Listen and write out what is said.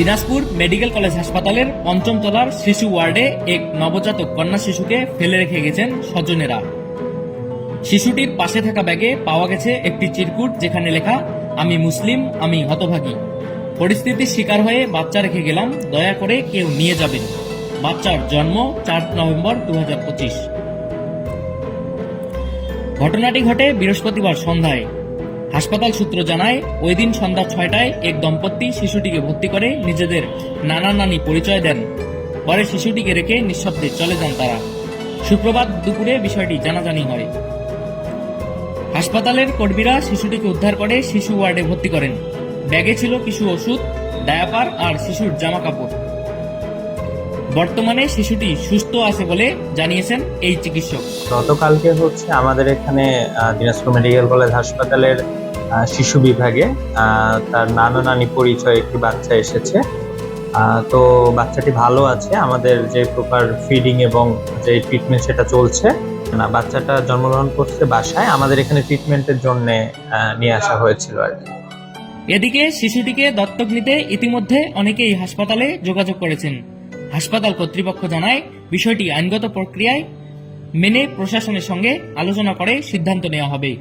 Dinajpur medical college হাসপাতালের পঞ্চম তলার শিশু ওয়ার্ডে এক নবজাতক কন্যা শিশুকে ফেলে রেখে গেছেন স্বজনেরা। শিশুটির পাশে থাকা ব্যাগে পাওয়া গেছে একটি চিরকুট যেখানে লেখা, আমি মুসলিম, আমি হতভাগী। পরিস্থিতির শিকার হয়ে বাচ্চা রেখে গেলাম, দয়া করে কেউ নিয়ে যাবেন। বাচ্চার জন্ম চার নভেম্বর দু হাজার পঁচিশ। ঘটনাটি ঘটে বৃহস্পতিবার সন্ধ্যায়। হাসপাতাল সূত্র জানায়, ওই দিন সন্ধ্যা ছয়টায় এক দম্পতি শিশুটিকে ভর্তি করে নিজেদের নানা নানি পরিচয় দেন। পরে শিশুটিকে রেখে নিঃশব্দে চলে যান তারা। শুক্রবার দুপুরে বিষয়টি জানাজানি হয়। হাসপাতালের কর্মীরা শিশুটিকে উদ্ধার করে শিশু ওয়ার্ডে ভর্তি করেন। ব্যাগে ছিল কিছু ওষুধ, ডায়াপার আর শিশুর জামা কাপড় বর্তমানে শিশুটি সুস্থ আছে বলে জানিয়েছেন এই চিকিৎসক। গতকালকে হচ্ছে আমাদের এখানে দিনাজপুর মেডিকেল কলেজ হাসপাতালের শিশু বিভাগে তার নানা নানি পরিচয় একটি বাচ্চা এসেছে। তো বাচ্চাটি ভালো আছে আমাদের যে প্রপার ফিডিং এবং যে ট্রিটমেন্ট সেটা চলছে। না বাচ্চাটা জন্মগ্রহণ করছে বাসায় আমাদের এখানে ট্রিটমেন্টের জন্য নিয়ে আসা হয়েছিল আর কি। এদিকে শিশুটিকে দত্তক নিতে ইতিমধ্যে অনেকেই হাসপাতালে যোগাযোগ করেছেন। হাসপাতাল কর্তৃপক্ষ জানায় বিষয়টি আইনগত প্রক্রিয়ায় মেনে প্রশাসনের সঙ্গে আলোচনা করে সিদ্ধান্ত নেওয়া হবে।